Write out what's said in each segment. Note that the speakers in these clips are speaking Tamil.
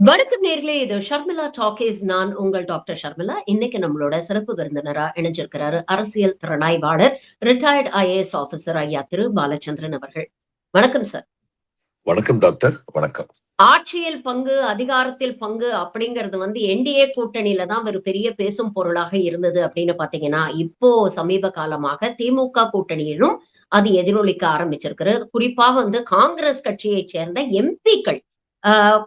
வணக்கம் நேர்களே இது ஷர்மிளா டாக்கீஸ். நான் உங்கள் டாக்டர் ஷர்மிளா. இன்னைக்கு நம்மளோட சிறப்பு விருந்தினரா இணைஞ்சிருக்கிறாரு அரசியல் திறனாய்வாளர் ரிட்டையர்ட் ஐஏஎஸ் ஆபீசர் ஐயா திரு பாலச்சந்திரன் அவர்கள். வணக்கம் சார் வணக்கம் டாக்டர். வணக்கம். ஆட்சியில் பங்கு அதிகாரத்தில் பங்கு அப்படிங்கிறது வந்து என்டிஏ கூட்டணியில தான் ஒரு பெரிய பேசும் பொருளாக இருந்தது அப்படின்னு பாத்தீங்கன்னா இப்போ சமீப காலமாக திமுக கூட்டணியிலும் அது எதிரொலிக்க ஆரம்பிச்சிருக்கு குறிப்பாக வந்து காங்கிரஸ் கட்சியை சேர்ந்த எம்பிக்கள்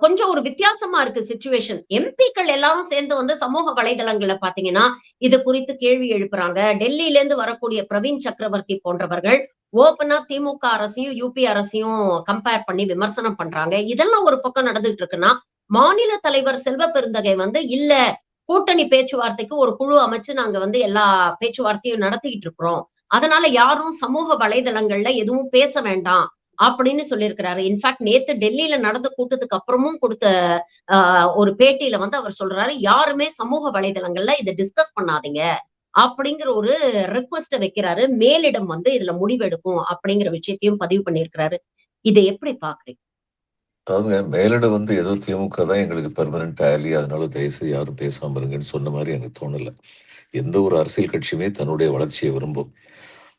கொஞ்சம் ஒரு வித்தியாசமா இருக்கு சுச்சுவேஷன் எம்பிக்கள் எல்லாரும் சேர்ந்து வந்து சமூக வலைதளங்கள்ல பாத்தீங்கன்னா இது குறித்து கேள்வி எழுப்புறாங்க. டெல்லியில இருந்து வரக்கூடிய பிரவீன் சக்கரவர்த்தி போன்றவர்கள் ஓப்பனா திமுக அரசையும் யூபி அரசையும் கம்பேர் பண்ணி விமர்சனம் பண்றாங்க. இதெல்லாம் ஒரு பக்கம் நடந்துட்டு இருக்குன்னா மாநில தலைவர் செல்வ பெருந்தகை வந்து இல்ல கூட்டணி பேச்சுவார்த்தைக்கு ஒரு குழு அமைச்சு நாங்க வந்து எல்லா பேச்சுவார்த்தையும் நடத்திக்கிட்டு இருக்கிறோம். அதனால யாரும் சமூக வலைதளங்கள்ல எதுவும் பேச வேண்டாம். அப்படின்னு சொல்லியிருக்கிறாரு. இன்ஃபேக்ட் நேத்து டெல்லியில நடந்த கூட்டத்துக்கு அப்புறமும் கொடுத்த ஒரு பேட்டியில வந்து அவர் சொல்றாரு யாருமே சமூக வலைதளங்கள்ல இதை டிஸ்கஸ் பண்ணாதீங்க. அப்படிங்கிற ஒரு ரெக்வஸ்ட வைக்கிறாரு. மேலிடம் வந்து இதுல முடிவெடுக்கும் அப்படிங்கிற விஷயத்தையும் பதிவு பண்ணியிருக்கிறாரு. இதை எப்படி பாக்குறீங்க அதாவது மேலிடம் வந்து ஏதோ திமுக தான் எங்களுக்கு பெர்மனன்ட் ஆலி அதனால தயவுசெய்து யாரும் பேசாம இருங்கன்னு சொன்ன மாதிரி எனக்கு தோணலை. எந்த ஒரு அரசியல் கட்சியுமே தன்னுடைய வளர்ச்சியை விரும்பும்.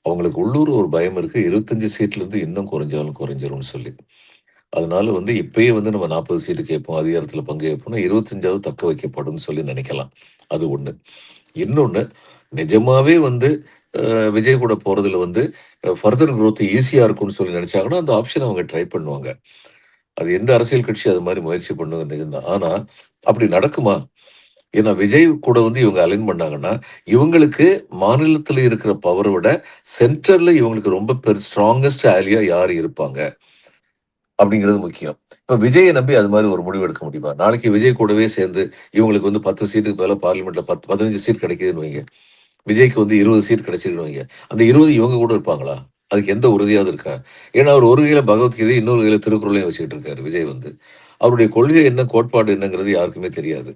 அவங்களுக்கு உள்ளூர் ஒரு பயம் இருக்கு. இருபத்தஞ்சி சீட்ல இருந்து இன்னும் குறைஞ்சாலும் குறைஞ்சிரும்னு சொல்லி. அதனால வந்து இப்பயே வந்து நம்ம நாற்பது சீட்டு கேட்போம் அதிகாரத்தில் பங்கு கேட்போம்னா இருபத்தஞ்சாவது தக்க வைக்கப்படும் சொல்லி நினைக்கலாம். அது ஒண்ணு. இன்னொன்னு நிஜமாவே வந்து விஜய் கூட போறதுல வந்து ஃபர்தர் க்ரோத் ஈஸியா இருக்கும்னு சொல்லி நினைச்சாங்கன்னா அந்த ஆப்ஷன் அவங்க ட்ரை பண்ணுவாங்க. அது எந்த அரசியல் கட்சி அது மாதிரி முயற்சி பண்ணுங்க நிஜம்தான். ஆனா அப்படி நடக்குமா? ஏன்னா விஜய் கூட வந்து இவங்க அலைன் பண்ணாங்கன்னா இவங்களுக்கு மாநிலத்தில் இருக்கிற பவரை விட சென்டர்ல இவங்களுக்கு ரொம்ப பெரு ஸ்ட்ராங்கஸ்ட் ஆலியா யார் இருப்பாங்க? அப்படிங்கிறது முக்கியம். இப்போ விஜயை நம்பி அது மாதிரி ஒரு முடிவு எடுக்க முடியுமா? நாளைக்கு விஜய் கூடவே சேர்ந்து இவங்களுக்கு வந்து பத்து சீட்டுக்கு பதிலாக பார்லிமெண்ட்ல பத்து பதினஞ்சு சீட் கிடைக்குதுன்னு வைங்க. விஜய்க்கு வந்து இருபது சீட் கிடைச்சிருன்னு வைங்க. அந்த இருபது இவங்க கூட இருப்பாங்களா? அதுக்கு எந்த உறுதியாவது இருக்கா? ஏன்னா அவர் ஒரு கையில பகவத்கீதை இன்னொரு கையில திருக்குறளையும் வச்சுக்கிட்டு இருக்காரு விஜய் வந்து. அவருடைய கொள்கை என்ன கோட்பாடு என்னங்கிறது யாருக்குமே தெரியாது.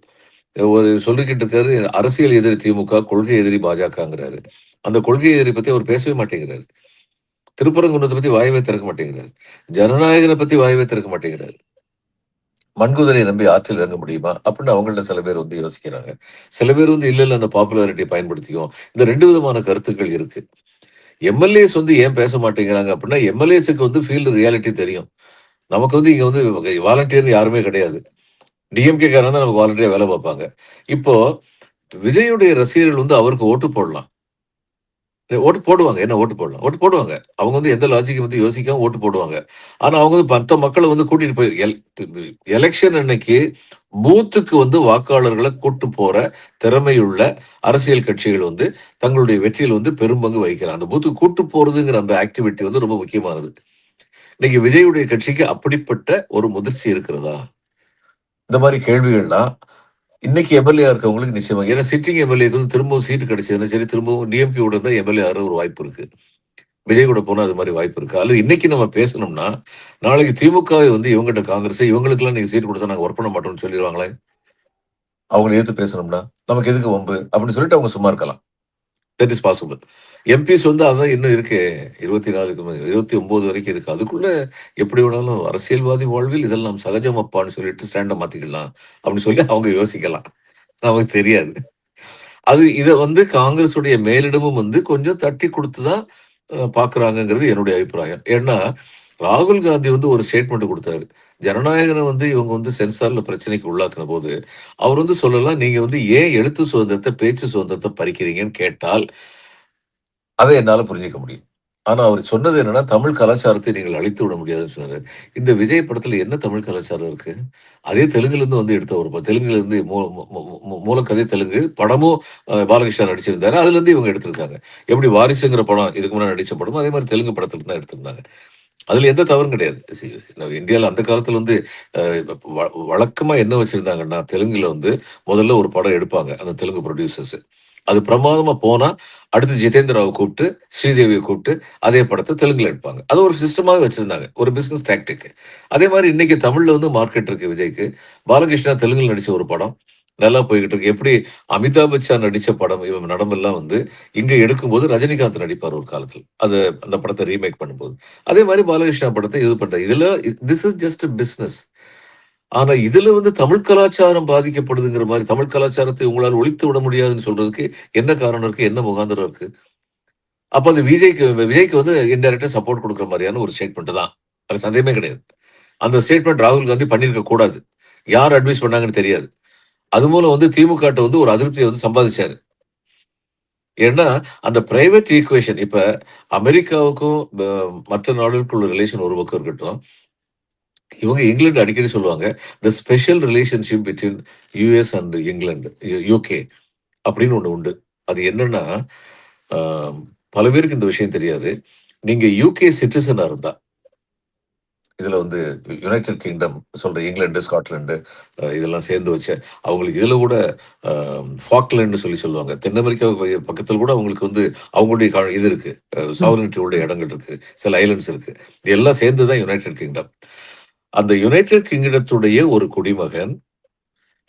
ஒரு சொல்லிக்கிட்டு இருக்காரு அரசியல் எதிரி திமுக கொள்கை எதிரி பாஜகங்கிறாரு. அந்த கொள்கை எதிரி பத்தி அவர் பேசவே மாட்டேங்கிறாரு. திருப்பரங்குன்றத்தை பத்தி வாயவே திறக்க மாட்டேங்கிறாரு. ஜனநாயகனை பத்தி வாயவே திறக்க மாட்டேங்கிறாரு. மண்குதிரை நம்பி ஆற்றில் இறங்க முடியுமா? அப்படின்னு அவங்கள்ட்ட சில பேர் வந்து யோசிக்கிறாங்க. சில பேர் வந்து இல்ல இல்ல அந்த பாப்புலாரிட்டியை பயன்படுத்திக்கும் இந்த ரெண்டு விதமான கருத்துக்கள் இருக்கு. எம்எல்ஏஸ் வந்து ஏன் பேச மாட்டேங்கிறாங்க அப்படின்னா எம்எல்ஏஸுக்கு வந்து ஃபீல்டு ரியாலிட்டி தெரியும். நமக்கு வந்து இங்க வந்து வாலண்டியர் யாருமே கிடையாது. டிஎம்கே காரன் தான் நமக்கு வாலண்டியாக வேலை பார்ப்பாங்க. இப்போ விஜயுடைய ரசிகர்கள் வந்து அவருக்கு ஓட்டு போடலாம். ஓட்டு போடுவாங்க. என்ன ஓட்டு போடலாம்? ஓட்டு போடுவாங்க. அவங்க வந்து எந்த லாஜிக்கை வந்து யோசிக்காம ஓட்டு போடுவாங்க. ஆனா அவங்க வந்து மற்ற மக்களை வந்து கூட்டிட்டு போய் எலெக்ஷன் அன்னைக்கு பூத்துக்கு வந்து வாக்காளர்களை கூட்டு போற திறமையுள்ள அரசியல் கட்சிகள் வந்து தங்களுடைய வெற்றியில் வந்து பெரும்பங்கு வகிக்கிறாங்க. அந்த பூத்துக்கு கூட்டு போறதுங்கிற அந்த ஆக்டிவிட்டி வந்து ரொம்ப முக்கியமானது. இன்னைக்கு விஜயுடைய கட்சிக்கு அப்படிப்பட்ட ஒரு முதிர்ச்சி இருக்கிறதா? இந்த மாதிரி கேள்விகள்லாம் இன்னைக்கு எம்எல்ஏ இருக்கவங்களுக்கு நிச்சயமா. ஏன்னா சிட்டிங் எம்எல்ஏக்கு வந்து திரும்பவும் சீட்டு கிடைச்சதுன்னா சரி திரும்பவும் டிஎம்கே கூட தான் எம்எல்ஏ ஆகிற ஒரு வாய்ப்பு இருக்கு. விஜய் கூட போனா அது மாதிரி வாய்ப்பு இருக்கு. அல்லது இன்னைக்கு நம்ம பேசணும்னா நாளைக்கு திமுக வந்து இவங்ககிட்ட காங்கிரஸ் இவங்களுக்குலாம் நீங்க சீட் கொடுத்தா நாங்கள் ஒர்க் பண்ண மாட்டோம்னு சொல்லிடுவாங்களே. அவங்க ஏற்று பேசணும்னா நமக்கு எதுக்கு வம்பு? அப்படின்னு சொல்லிட்டு அவங்க சும்மா இருக்கலாம். தட் இஸ் பாசிபிள் எம்பிஸ் வந்து அதான் இன்னும் இருக்கு. இருபத்தி நாலுக்கு இருபத்தி ஒன்பது வரைக்கும் இருக்கு. அதுக்குள்ள எப்படி வேணாலும் அரசியல்வாதி வாழ்வில் இதெல்லாம் சகஜம் அப்பான்னு சொல்லிட்டு ஸ்டாண்ட மாத்திக்கலாம் அப்படின்னு சொல்லி அவங்க யோசிக்கலாம். நமக்கு தெரியாது. அது இதை வந்து காங்கிரஸுடைய மேலிடமும் வந்து கொஞ்சம் தட்டி கொடுத்துதான் பாக்குறாங்கிறது என்னுடைய அபிப்பிராயம். ஏன்னா ராகுல் காந்தி வந்து ஒரு ஸ்டேட்மெண்ட் கொடுத்தாரு. ஜனநாயகனை வந்து இவங்க வந்து சென்சார்ல பிரச்சனைக்கு உள்ளாக்குன போது அவர் வந்து சொல்லலாம் நீங்க வந்து ஏன் எழுத்து சுதந்திரத்தை பேச்சு சுதந்திரத்தை பறிக்கிறீங்கன்னு கேட்டால் அதை என்னால புரிஞ்சிக்க முடியும். ஆனா அவர் சொன்னது என்னன்னா தமிழ் கலாச்சாரத்தை நீங்கள் அழித்து விட முடியாதுன்னு சொன்னாரு. இந்த விஜய் படத்துல என்ன தமிழ் கலாச்சாரம் இருக்கு? அதே தெலுங்குல இருந்து வந்து எடுத்த ஒரு தெலுங்குல இருந்து மூலக்கதை தெலுங்கு படமும் பாலகிருஷ்ணா நடிச்சிருந்தாரு. அதுல இருந்து இவங்க எடுத்திருக்காங்க. எப்படி வாரிசுங்கிற படம் இதுக்கு முன்னாடி நடிச்ச படமும் அதே மாதிரி தெலுங்கு படத்துல தான் எடுத்திருந்தாங்க. அதுல எந்த தவறும் கிடையாது. இந்தியாவில் அந்த காலத்துல வந்து வழக்கமா என்ன வச்சிருந்தாங்கன்னா தெலுங்குல வந்து முதல்ல ஒரு படம் எடுப்பாங்க அந்த தெலுங்கு ப்ரொடியூசர்ஸ் அது பிரமாதமா போனா அடுத்து ஜிதேந்திராவை கூப்பிட்டு ஸ்ரீதேவியை கூப்பிட்டு அதே படத்தை தெலுங்குல எடுப்பாங்க. அது ஒரு சிஸ்டமாக வச்சிருந்தாங்க ஒரு பிசினஸ் டாக்டிக் அதே மாதிரி இன்னைக்கு தமிழ்ல வந்து மார்க்கெட் இருக்கு விஜய்க்கு. பாலகிருஷ்ணா தெலுங்குல நடிச்ச ஒரு படம் நல்லா போய்கிட்டு இருக்கு. எப்படி அமிதாப் பச்சன் நடிச்ச படம் இவன் நடமெல்லாம் வந்து இங்க எடுக்கும்போது ரஜினிகாந்த் நடிப்பார் ஒரு காலத்தில். அது அந்த படத்தை ரீமேக் பண்ணும்போது. அதே மாதிரி பாலகிருஷ்ணா படத்தை இது பண்ற இதுல திஸ் இஸ் ஜஸ்ட் பிஸ்னஸ் ஆனா இதுல வந்து தமிழ் கலாச்சாரம் பாதிக்கப்படுதுங்கிற மாதிரி தமிழ் கலாச்சாரத்தை உங்களால் ஒழித்து விட முடியாதுன்னு சொல்றதுக்கு என்ன காரணம் இருக்கு? என்ன முகாந்திரம் இருக்கு? அப்ப அது விஜய்க்கு விஜய்க்கு வந்து இன்டெரக்டா சப்போர்ட் கொடுக்குற மாதிரியான ஒரு ஸ்டேட்மெண்ட் தான். அது சந்தேகமே கிடையாது. அந்த ஸ்டேட்மெண்ட் ராகுல் காந்தி பண்ணியிருக்க கூடாது யார் அட்வைஸ் பண்ணாங்கன்னு தெரியாது. அது மூலம் வந்து திமுக வந்து ஒரு அதிருப்தியை வந்து சம்பாதிச்சாரு. ஏன்னா அந்த பிரைவேட் ஈக்குவேஷன் இப்ப அமெரிக்காவுக்கும் மற்ற நாடுகளுக்கு உள்ள ரிலேஷன் ஒரு பக்கம் இருக்கட்டும். இவங்க இங்கிலாந்து அடிக்கடி சொல்லுவாங்க the special relationship between US and England UK அப்படின்னு ஒன்று உண்டு. அது என்னன்னா பல பேருக்கு இந்த விஷயம் தெரியாது. நீங்க யூகே சிட்டிசனா இருந்தா இதுல வந்து யுனைடெட் கிங்டம் சொல்ற இங்கிலாந்து ஸ்காட்லாந்து அஹ், இதெல்லாம் சேர்ந்து வச்ச அவங்களுக்கு இதுல கூட ஃபாக்லேண்ட் சொல்லி சொல்லுவாங்க. தென் அமெரிக்கா பக்கத்துல கூட அவங்களுக்கு வந்து அவங்களுடைய இது இருக்கு. சாவரனிட்டியோட இடங்கள் இருக்கு. சில ஐலண்ட்ஸ் இருக்கு. இது எல்லாம் சேர்ந்து தான் யுனைடெட் கிங்டம் அந்த யுனைடெட் கிங்டத்துடைய ஒரு குடிமகன்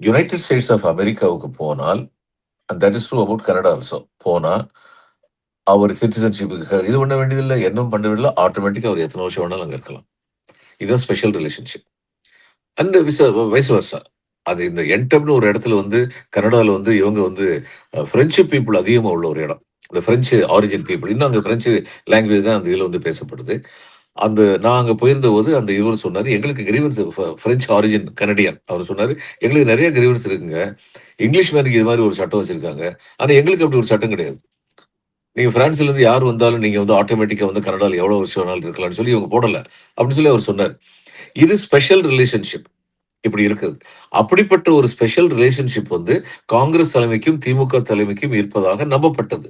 யுனைடெட் ஸ்டேட்ஸ் ஆஃப் அமெரிக்காவுக்கு போனால் that is true about Canada also போனா அவர் சிட்டிசன்ஷிப்புக்கு இது பண்ண வேண்டியதில்லை என்னும் பண்ண வேண்டியதில்லை ஆட்டோமேட்டிக்கா அவர் எத்தனை வருஷம் வேணாலும் அங்க இருக்கலாம். இதுதான் ஸ்பெஷல் ரிலேஷன்ஷிப் அண்ட் விச வயசு வருஷா அது இந்த என்டம்னு ஒரு இடத்துல வந்து கனடாவில் வந்து இவங்க வந்து ஃப்ரெஞ்சு பீப்புள் அதிகமாக உள்ள ஒரு இடம். இந்த ஃப்ரெஞ்சு ஆரிஜின் பீப்புள் இன்னும் அந்த ஃப்ரெஞ்சு லாங்குவேஜ் தான் அந்த இதில் வந்து பேசப்படுது. அந்த நான் அங்கே போயிருந்த போது அந்த இவர் சொன்னார் எங்களுக்கு கிரீவன்ஸ் ஃப்ரெஞ்சு ஆரிஜின் கனடியன் அவர் சொன்னார் எங்களுக்கு நிறைய கிரீவன்ஸ் இருக்குங்க. இங்கிலீஷ் மேனுக்கு இது மாதிரி ஒரு சட்டம் வச்சுருக்காங்க. ஆனால் எங்களுக்கு அப்படி ஒரு சட்டம் கிடையாது. நீங்க பிரான்ஸ்ல இருந்து யார் வந்தாலும் நீங்க வந்து ஆட்டோமேட்டிக்கா வந்து கனடால எவ்வளவு வருஷம் வேணாலும் இருக்கலாம்னு சொல்லி இவங்க போடல. அப்படின்னு சொல்லி அவர் சொன்னார். இது ஸ்பெஷல் ரிலேஷன்ஷிப் இப்படி இருக்கிறது அப்படிப்பட்ட ஒரு ஸ்பெஷல் ரிலேஷன்ஷிப் வந்து காங்கிரஸ் தலைமைக்கும் திமுக தலைமைக்கும் இருப்பதாக நம்பப்பட்டது.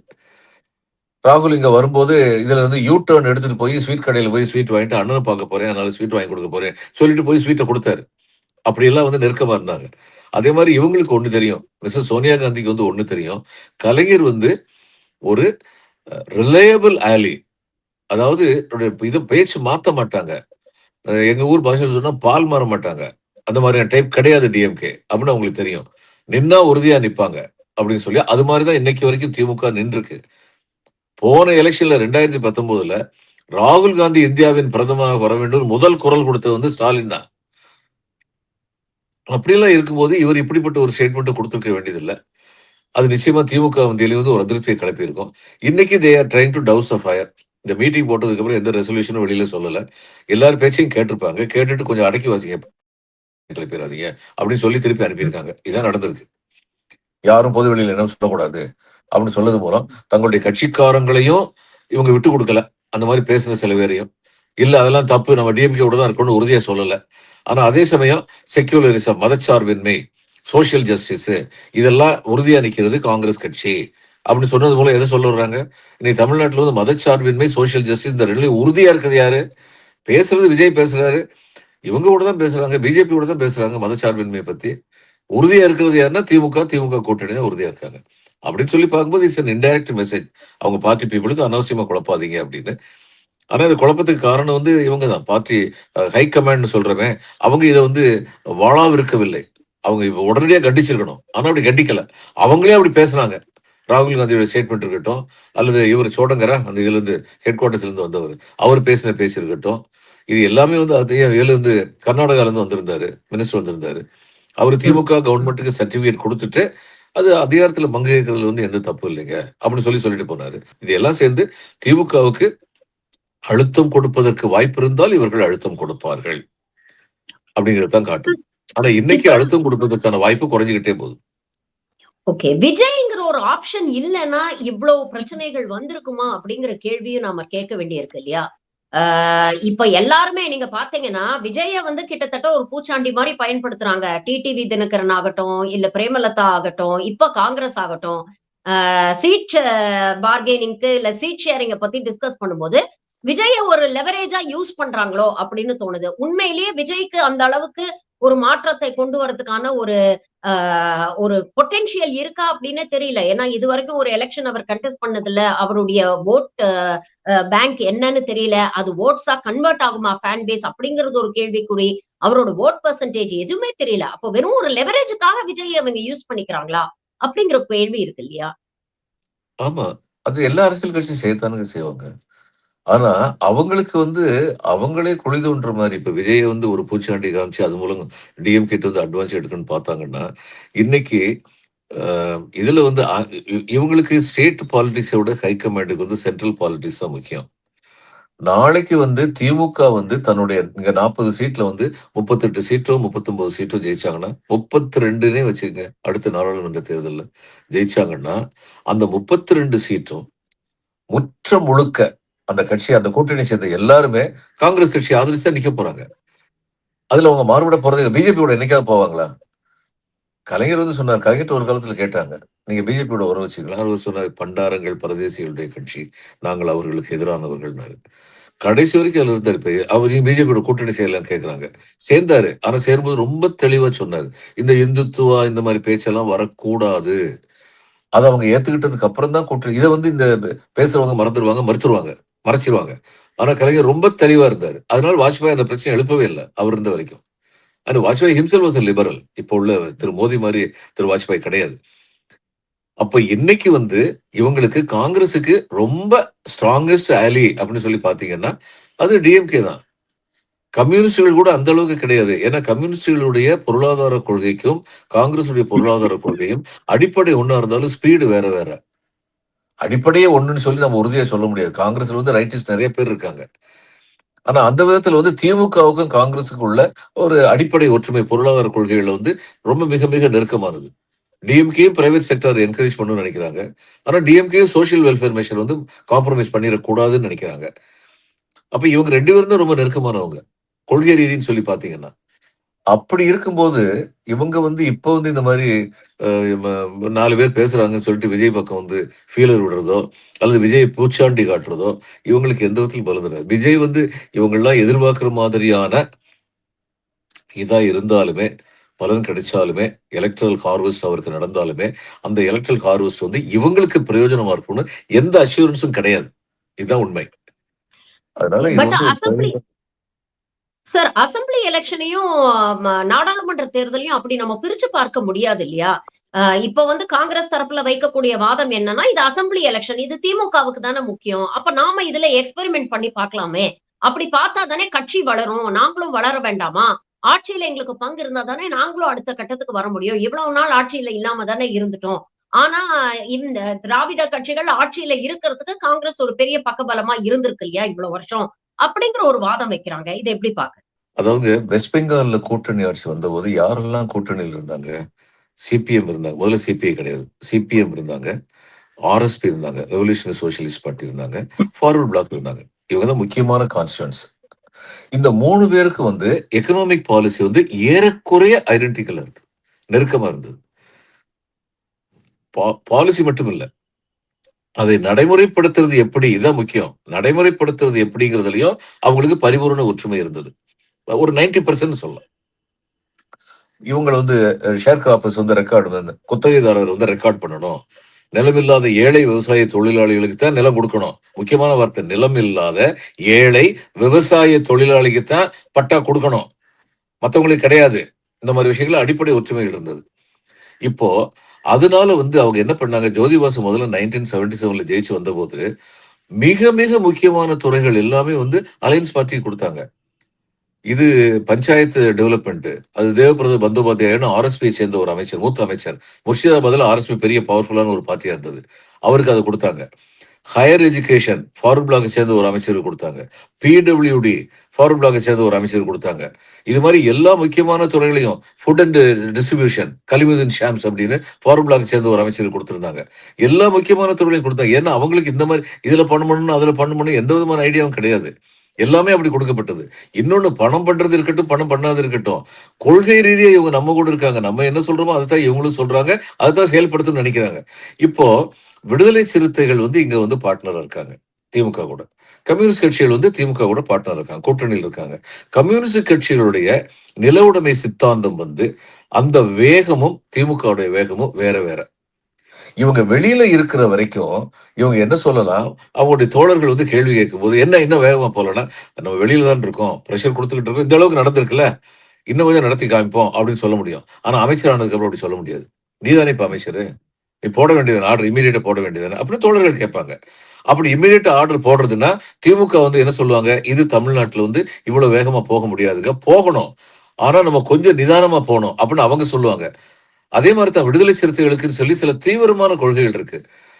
ராகுல் இங்க வரும்போது இதுல இருந்து யூ டர்ன் எடுத்துட்டு போய் ஸ்வீட் கடையில போய் ஸ்வீட் வாங்கிட்டு அண்ணனை பார்க்க போறேன் அதனால ஸ்வீட் வாங்கி கொடுக்க போறேன் சொல்லிட்டு போய் ஸ்வீட்டை கொடுத்தாரு. அப்படி எல்லாம் வந்து நெருக்கமா இருந்தாங்க. அதே மாதிரி இவங்களுக்கு ஒண்ணு தெரியும். மிஸ்ஸஸ் சோனியா காந்திக்கு வந்து ஒண்ணு தெரியும். கலைஞர் வந்து ஒரு ரிலையபிள் ஆலி அதாவது இது பேச்சு மாத்த மாட்டாங்க. எங்க ஊர் பாஷையில் சொன்னா பால் மாற மாட்டாங்க. அந்த மாதிரியான டைப் கிடையாது டிஎம்கே அப்படின்னு அவங்களுக்கு தெரியும். நின்னா உறுதியா நிப்பாங்க அப்படின்னு சொல்லி அது மாதிரிதான் இன்னைக்கு வரைக்கும் திமுக நின்றுருக்கு. போன எலெக்ஷன்ல ரெண்டாயிரத்தி பத்தொன்பதுல ராகுல் காந்தி இந்தியாவின் பிரதமராக வர வேண்டும் முதல் குரல் கொடுத்தது வந்து ஸ்டாலின் தான். அப்படியெல்லாம் இருக்கும்போது இவர் இப்படிப்பட்ட ஒரு ஸ்டேட்மெண்ட் கொடுத்துருக்க வேண்டியதில்லை. அது நிச்சயமா திமுக வந்தியிலையும் வந்து ஒரு அதிருப்தியை கிளப்பியிருக்கும். இன்னைக்கு they are trying to douse a fire இந்த மீட்டிங் போட்டதுக்கு அப்புறம் எந்த ரெசல்யூஷனும் வெளியில சொல்லல. எல்லாரும் பேச்சையும் கேட்டிருப்பாங்க. கேட்டுட்டு கொஞ்சம் அடக்கி வாசிங்க. கிளப்பிடாதீங்க அப்படின்னு சொல்லி திருப்பி அனுப்பியிருக்காங்க. இதான் நடந்திருக்கு. யாரும் பொது வெளியில என்ன சொல்லக்கூடாது. அப்படின்னு சொல்லது மூலம் தங்களுடைய கட்சிக்காரங்களையும் இவங்க விட்டு கொடுக்கல. அந்த மாதிரி பேசுன சில பேரையும். இல்ல அதெல்லாம் தப்பு. நம்ம டிஎம்கே கூட தான் இருக்கணும்னு உறுதியா சொல்லல. ஆனா அதே சமயம் செக்யூலரிசம் மதச்சார்பின்மை சோஷியல் ஜஸ்டிஸ் இதெல்லாம் உறுதியா நிற்கிறது காங்கிரஸ் கட்சி. அப்படின்னு சொன்னது மூலம் எதை சொல்ல வர்றாங்க? இன்னைக்கு தமிழ்நாட்டில் வந்து மதச்சார்பின்மை சோஷியல் ஜஸ்டிஸ் இந்த ரெண்டுலையும் உறுதியா இருக்குது யாரு? பேசுறது விஜய் பேசுறாரு. இவங்க கூட தான் பேசுறாங்க பிஜேபி கூட தான் பேசுறாங்க மதச்சார்பின்மை பத்தி. உறுதியா இருக்கிறது யாருன்னா திமுக திமுக கூட்டணி தான் உறுதியா இருக்காங்க. அப்படின்னு சொல்லி பார்க்கும்போது இட்ஸ் அன் இன்டைரக்ட் மெசேஜ் அவங்க பார்ட்டி பீப்புளுக்கு அனாவசியமா குழப்பாதீங்க அப்படின்னு. ஆனா இந்த குழப்பத்துக்கு காரணம் வந்து இவங்க தான். பார்ட்டி ஹை கமாண்ட் சொல்றவன். அவங்க இதை வந்து வாழாவிருக்கவில்லை. அவங்க உடனடியாக உடனடியா கண்டிச்சிருக்கணும். ஆனா அப்படி கண்டிக்கல. அவங்களே அப்படி பேசுனாங்க. ராகுல் காந்தியோட ஸ்டேட்மெண்ட் இருக்கட்டும் அல்லது இவர் சோடங்கரா அந்த இதுல இருந்து ஹெட் குவார்ட்டர்ஸ்லேருந்து வந்தவர். அவர் பேசின பேச்சு இருக்கட்டும். இது எல்லாமே வந்து அதே இதுல இருந்து கர்நாடகால இருந்து வந்திருந்தாரு மினிஸ்டர் வந்திருந்தாரு. அவர் திமுக கவர்மெண்ட்டுக்கு சர்டிபிகேட் கொடுத்துட்டு அது அதிகாரத்துல பங்கு கேட்கறதுல வந்து எந்த தப்பு இல்லைங்க. அப்படின்னு சொல்லி சொல்லிட்டு போனாரு. இது எல்லாம் சேர்ந்து திமுகவுக்கு அழுத்தம் கொடுப்பதற்கு வாய்ப்பு இருந்தால் இவர்கள் அழுத்தம் கொடுப்பார்கள். அப்படிங்கிறது தான் காட்டும். ஆனா இன்னைக்கு அழுத்தம் கொடுப்பதற்கான வாய்ப்பு குறைஞ்சுக்கிட்டே போகுது. ஓகே விஜய்ங்கிற ஒரு ஆப்ஷன் இல்லைன்னா இவ்வளவு பிரச்சனைகள் வந்திருக்குமா அப்படிங்கிற கேள்வியும் நாம கேட்க வேண்டியிருக்கு இல்லையா? இப்ப எல்லாருமே நீங்க பாத்தீங்கன்னா விஜய வந்து கிட்டத்தட்ட ஒரு பூச்சாண்டி மாதிரி பயன்படுத்துறாங்க. டிடிவி தினகரன் ஆகட்டும் இல்ல பிரேமலதா ஆகட்டும் இப்ப காங்கிரஸ் ஆகட்டும் சீட் பார்கெனிங்க்கு இல்ல சீட் ஷேரிங்க பத்தி டிஸ்கஸ் பண்ணும்போது விஜய ஒரு லெவரேஜா யூஸ் பண்றாங்களோ அப்படின்னு தோணுது. உண்மையிலேயே விஜய்க்கு அந்த அளவுக்கு ஒரு மாற்றத்தை கொண்டு வரதுக்கான ஒரு ஆஹ் ஒரு பொட்டென்ஷியல் இருக்கா அப்படின்னு தெரியல. ஏன்னா இது வரைக்கும் ஒரு எலெக்ஷன் அவர் கண்டெஸ்ட் பண்ணதுல அவருடைய ஓட் பேங்க் என்னன்னு தெரியல. அது ஓட்ஸா கன்வெர்ட் ஆகுமா ஃபேன் பேஸ் அப்படிங்கிறது ஒரு கேள்விக்குறி. அவரோட ஓட் பர்சன்டேஜ் எதுவுமே தெரியல. அப்போ வெறும் ஒரு லெவரேஜுக்காக விஜய் அவங்க யூஸ் பண்ணிக்கிறாங்களா அப்படிங்கிற கேள்வி இருக்கு இல்லையா? ஆமா. அது எல்லா அரசியல் கட்சியும் சேர்த்தானுங்க செய்வாங்க. ஆனா, அவங்களுக்கு வந்து அவங்களே குழி மாதிரி மாரி இப்ப விஜயை வந்து ஒரு பூச்சாண்டி காமிச்சு அது மூலம் டிஎம்கேட்ட வந்து அட்வான்ஸ் எடுக்கணும்னு பார்த்தாங்கன்னா, இன்னைக்கு இதுல வந்து இ இவங்களுக்கு ஸ்டேட் பாலிடிக்ஸ விட ஹை கமாண்டுக்கு வந்து சென்ட்ரல் பாலிடிக்ஸ் தான் முக்கியம். நாளைக்கு வந்து திமுக வந்து தன்னுடைய இங்க 40 சீட்ல வந்து 38 சீட்டோ, 39 சீட்டோ ஜெயிச்சாங்கன்னா, முப்பத்தி ரெண்டுனே வச்சுக்கோங்க அடுத்த நாடாளுமன்ற தேர்தலில் ஜெயிச்சாங்கன்னா, அந்த 32 சீட்டும் முற்ற முழுக்க அந்த கட்சி அந்த கூட்டணி சேர்ந்த எல்லாருமே காங்கிரஸ் கட்சியை ஆதரிச்சு தான் நிக்க போறாங்க. அதுல அவங்க மாறுபட போறதே பிஜேபியோட என்னைக்காவது போவாங்களா? கலைஞர் வந்து சொன்னார். கலைஞர்ட்ட ஒரு காலத்துல கேட்டாங்க. நீங்க பிஜேபியோட உறவு வச்சுக்கலாம். அவர் சொன்னார் "பண்டாரங்கள் பரதேசிகளுடைய கட்சி. நாங்கள் அவர்களுக்கு எதிரானவர்கள்னாரு." கடைசி வரைக்கும் அதில் இருந்தார் இப்ப அவர் பிஜேபியோட கூட்டணி செய்யலான்னு கேட்குறாங்க சேர்ந்தாரு. ஆனா சேரும்போது ரொம்ப தெளிவா சொன்னாரு. இந்த இந்துத்துவா இந்த மாதிரி பேச்செல்லாம் வரக்கூடாது. அதை அவங்க ஏற்றுக்கிட்டதுக்கு அப்புறம் தான் கூட்டணி இதை வந்து இந்த பேசுறவங்க மறந்துடுவாங்க மறுத்துருவாங்க. மறைச்சிருவாங்க. ஆனா கலைஞர் ரொம்ப தெளிவா இருந்தாரு. அதனால வாஜ்பாய் அந்த பிரச்சனை எழுப்பவே இல்ல. அவர் இருந்த வரைக்கும். And Vajpayee himself was liberal. இப்போ உள்ள திரு மோடி மாதிரி திரு வாஜ்பாய் கிடையாது. அப்ப இன்னைக்கு வந்து இவங்களுக்கு காங்கிரஸுக்கு ரொம்ப ஸ்ட்ராங்கஸ்ட் ஆலி அப்படின்னு சொல்லி பார்த்தீங்கன்னா, அது டிஎம்கே தான். கம்யூனிஸ்டுகள் கூட அந்த அளவுக்கு கிடையாது. ஏன்னா கம்யூனிஸ்டுகளுடைய பொருளாதார கொள்கைக்கும், காங்கிரஸுடைய பொருளாதார கொள்கையும் அடிப்படை ஒண்ணா இருந்தாலும் ஸ்பீடு வேற வேற. அடிப்படையே ஒன்றுன்னு சொல்லி நம்ம உறுதியா சொல்ல முடியாது. காங்கிரஸ்ல வந்து ரைட்டிஸ்ட் நிறைய பேர் இருக்காங்க. ஆனா அந்த விதத்துல வந்து திமுகவுக்கும் காங்கிரஸுக்கும் உள்ள ஒரு அடிப்படை ஒற்றுமை பொருளாதார கொள்கைகள் வந்து ரொம்ப மிக மிக நெருக்கமானது. டிஎம்கேயும் பிரைவேட் செக்டார் என்கரேஜ் பண்ணணும்னு நினைக்கிறாங்க ஆனா டிஎம்கேயும் சோசியல் வெல்ஃபேர் மெஷர் வந்து காம்ப்ரமைஸ் பண்ணிடக்கூடாதுன்னு நினைக்கிறாங்க அப்ப இவங்க ரெண்டு பேரும் தான் ரொம்ப நெருக்கமானவங்க. கொள்கை ரீதின்னு சொல்லி பாத்தீங்கன்னா அப்படி இருக்கும்போது, இவங்க வந்து இப்ப வந்து இந்த மாரி அ ம 4 பேர் பேசுறாங்கன்னு சொல்லிட்டு விஜய் பக்கம் வந்து ஃபீலர் விடுறதோ, அல்லது விஜய் பூச்சாண்டி காட்டுறதோ, இவங்களுக்கு எந்த விதத்திலும் பலன் தராது. விஜய் வந்து இவங்கலாம் எதிர்பார்க்கிற மாதிரியான இதா இருந்தாலுமே, பலன் கிடைச்சாலுமே, எலக்ட்ரல் ஹார்வெஸ்ட் அவருக்கு நடந்தாலுமே, அந்த எலக்ட்ரல் ஹார்வெஸ்ட் வந்து இவங்களுக்கு பிரயோஜனமா இருக்கும்னு எந்த அஷ்யூரன்ஸும் கிடையாது. இதுதான் உண்மை. அதனால இது பட் வந்து அசெம்பிளி சார் அசெம்பிளி எலெக்ஷனையும் நாடாளுமன்ற தேர்தலையும் அப்படி நம்ம பிரிச்சு பார்க்க முடியாது இல்லையா? இப்ப வந்து காங்கிரஸ் தரப்புல வைக்கக்கூடிய வாதம் என்னன்னா, இது அசெம்பிளி எலெக்ஷன் இது திமுகவுக்கு தானே முக்கியம். அப்ப நாம இதுல எக்ஸ்பெரிமென்ட் பண்ணி பார்க்கலாமே. அப்படி பார்த்தா தானே கட்சி வளரும். நாங்களும் வளர வேண்டாமா? ஆட்சியில எங்களுக்கு பங்கு இருந்தா தானே நாங்களும் அடுத்த கட்டத்துக்கு வர முடியும். இவ்வளவு நாள் ஆட்சியில இல்லாம தானே இருந்துட்டோம். ஆனா இந்த திராவிட கட்சிகள் ஆட்சியில இருக்கிறதுக்கு காங்கிரஸ் ஒரு பெரிய பக்கபலமா இருந்திருக்கு இல்லையா இவ்வளவு வருஷம். அப்படிங்கிற ஒரு வாதம் வைக்கிறாங்க. இதை எப்படி பார்க்க அதாவது வெஸ்ட் பெங்கால்ல கூட்டணி ஆட்சி வந்தபோது யாரெல்லாம் கூட்டணியில் இருந்தாங்க? சிபிஎம் இருந்தாங்க. முதல்ல சிபிஐ கிடையாது. சிபிஎம் இருந்தாங்க. ஆர்எஸ்பி இருந்தாங்க. ரெவல்யூஷனரி சோசியலிஸ்ட் பார்ட்டி இருந்தாங்க. ஃபார்வர்ட் பிளாக் இருந்தாங்க. இவங்க தான் முக்கியமான கான்ஸ்டுவன்ஸ் இந்த மூணு பேருக்கு வந்து எக்கனாமிக் பாலிசி வந்து ஏறக்குறைய ஐடென்டிக்கலா இருந்தது. நெருக்கமா இருந்தது. பா பாலிசி மட்டும் இல்ல. அதை நடைமுறைப்படுத்துறது எப்படி? இதான் முக்கியம். நடைமுறைப்படுத்துறது எப்படிங்கிறதுலயும் அவங்களுக்கு பரிபூரண ஒற்றுமை இருந்தது. ஒரு 90% சொல்லலாம். இவங்கள வந்து ஷேர் கிராப்பர்ஸ் வந்து ரெக்கார்ட் வந்து குத்தகைதாரர் வந்து ரெக்கார்ட் பண்ணணும். நிலமில்லாத ஏழை விவசாய தொழிலாளிகளுக்கு தான் நிலம் கொடுக்கணும் முக்கியமான வார்த்தை நிலம் இல்லாத ஏழை விவசாய தொழிலாளிக்கு தான் பட்டா கொடுக்கணும் மத்தவங்களுக்கு கிடையாது. இந்த மாதிரி விஷயங்கள்ல அடிப்படை ஒற்றுமைகள் இருந்தது. இப்போ அதனால வந்து அவங்க என்ன பண்ணாங்க, ஜோதிபாசு முதல்ல நைன்டீன் செவன்டி செவன்ல ஜெயிச்சு வந்தபோது, மிக மிக முக்கியமான துறைகள் எல்லாமே வந்து அலையன்ஸ் பார்ட்டிக்கு கொடுத்தாங்க இது பஞ்சாயத்து டெவலப்மெண்ட் அது தேவபிரத பந்தோபாத்யாயன்னு ஆர்எஸ்பியை சேர்ந்த ஒரு அமைச்சர், மூத்த அமைச்சர். முர்ஷிதாபாத்ல ஆர்எஸ்பி பெரிய பவர்ஃபுல்லான ஒரு பார்ட்டியா இருந்தது. அவருக்கு அதை கொடுத்தாங்க ஹையர் எஜுகேஷன் ஃபார்வர்ட் பிளாக்கை சேர்ந்த ஒரு அமைச்சர் கொடுத்தாங்க பிடபிள்யூடி ஃபார்வர்ட் பிளாக்கை சேர்ந்த ஒரு அமைச்சர் கொடுத்தாங்க இது மாதிரி எல்லா முக்கியமான துறைகளையும் food and distribution Kalimuddin Shams அப்படின்னு ஃபார்வர்ட் பிளாக்கை சேர்ந்த ஒரு அமைச்சர் கொடுத்துருந்தாங்க எல்லா முக்கியமான துறைகளையும் கொடுத்தாங்க ஏன்னா அவங்களுக்கு இந்த மாதிரி இதில் பண்ணணும், அதில் பண்ணணும் எந்த விதமான ஐடியாவும் கிடையாது. எல்லாமே அப்படி கொடுக்கப்பட்டது. இன்னொன்னு பணம் பண்ணுறது இருக்கட்டும், பணம் பண்ணாது இருக்கட்டும். கொள்கை ரீதியாக இவங்க நம்ம கூட இருக்காங்க. நம்ம என்ன சொல்கிறோமோ அதை தான் இவங்களும் சொல்கிறாங்க அதை தான் செயல்படுத்தணும்னு நினைக்கிறாங்க இப்போ விடுதலை சிறுத்தைகள் வந்து இங்க வந்து பார்ட்னர் இருக்காங்க. திமுக கூட. கம்யூனிஸ்ட் கட்சிகள் வந்து திமுக கூட பார்ட்னர் இருக்காங்க. கூட்டணியில இருக்காங்க. கம்யூனிஸ்ட் கட்சிகளுடைய நில உடைமை சித்தாந்தம் வந்து அந்த வேகமும் திமுகவுடைய வேகமும் வேற வேற. இவங்க வெளியில இருக்கிற வரைக்கும் இவங்க என்ன சொல்லலாம், அவங்களுடைய தோழர்கள் வந்து கேள்வி கேட்கும்போது, "என்ன இன்னும் வேகமா போலன்னா, நம்ம வெளியில தான் இருக்கோம். ப்ரெஷர் கொடுத்துக்கிட்டு இருக்கோம். இந்த அளவுக்கு நடந்திருக்குல்ல. இன்னும் கொஞ்சம் நடத்தி காமிப்போம்." அப்படின்னு சொல்ல முடியும். ஆனா அமைச்சர் ஆனதுக்கு அப்புறம் அப்படி சொல்ல முடியாது. நீதானே இப்ப அமைச்சரு. நீ போட வேண்டியது ஆர்டர் இமீடியட்டா போட வேண்டியது அப்படின்னு தோழர்கள் கேட்பாங்க. அப்படி இமீடியட் ஆர்டர் போடுறதுன்னா திமுக வந்து என்ன சொல்லுவாங்க? இது தமிழ்நாட்டுல வந்து இவ்வளவு வேகமா போக முடியாதுங்க. போகணும். ஆனா நம்ம கொஞ்சம் நிதானமா போகணும் அப்படின்னு அவங்க சொல்லுவாங்க. அதே மாதிரி தான் விடுதலை சிறுத்தைகளுக்குன்னு சொல்லி சில தீவிரமான கொள்கைகள் இருக்கு.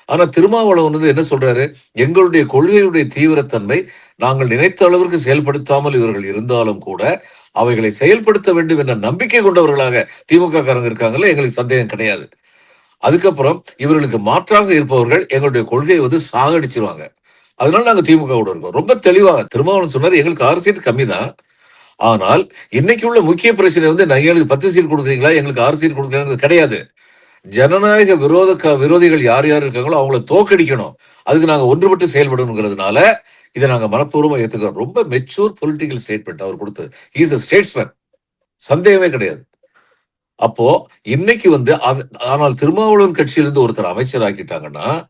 ஆனா திருமாவளவன் வந்து என்ன சொல்றாரு? எங்களுடைய கொள்கையுடைய தீவிரத்தன்மை நாங்கள் நினைத்த அளவிற்கு செயல்படுத்தாமல் இவர்கள் இருந்தாலும் கூட அவைகளை செயல்படுத்த வேண்டும் என்ற நம்பிக்கை கொண்டவர்களாக திமுக காரங்க இருக்காங்கல்ல எங்களுக்கு சந்தேகம் கிடையாது. அதுக்கப்புறம் இவர்களுக்கு மாற்றாக இருப்பவர்கள் எங்களுடைய கொள்கையை வந்து சாகடிச்சிருவாங்க. அதனால நாங்க திமுக கூட இருக்கோம். ரொம்ப தெளிவாக திருமாவளவன் சொன்னார் எங்களுக்கு ஆறு சீட் கம்மி தான் ஆனால் இன்னைக்கு உள்ள முக்கிய பிரச்சனை வந்து நான் எங்களுக்கு பத்து சீட் கொடுக்குறீங்களா? எங்களுக்கு ஆறு சீட் கொடுக்குறீங்க கிடையாது. ஜனநாயக விரோத விரோதிகள் யார் யார் இருக்காங்களோ அவங்கள தோக்கடிக்கணும். அதுக்கு நாங்க ஒன்றுபட்டு செயல்படணுங்கிறதுனால இதை நாங்க மனப்பூர்வமா ஏத்துக்கிறோம். ரொம்ப மெச்சூர் பொலிட்டிக்கல் ஸ்டேட்மெண்ட் அவர் கொடுத்தது. இஸ் அ ஸ்டேட்ஸ்மேன் சந்தேகமே கிடையாது. அப்போ இன்னைக்கு வந்து அது- ஆனால் திருமாவளவன் கட்சியிலிருந்து ஒருத்தர் அமைச்சர் ஆக்கிட்டாங்கன்னா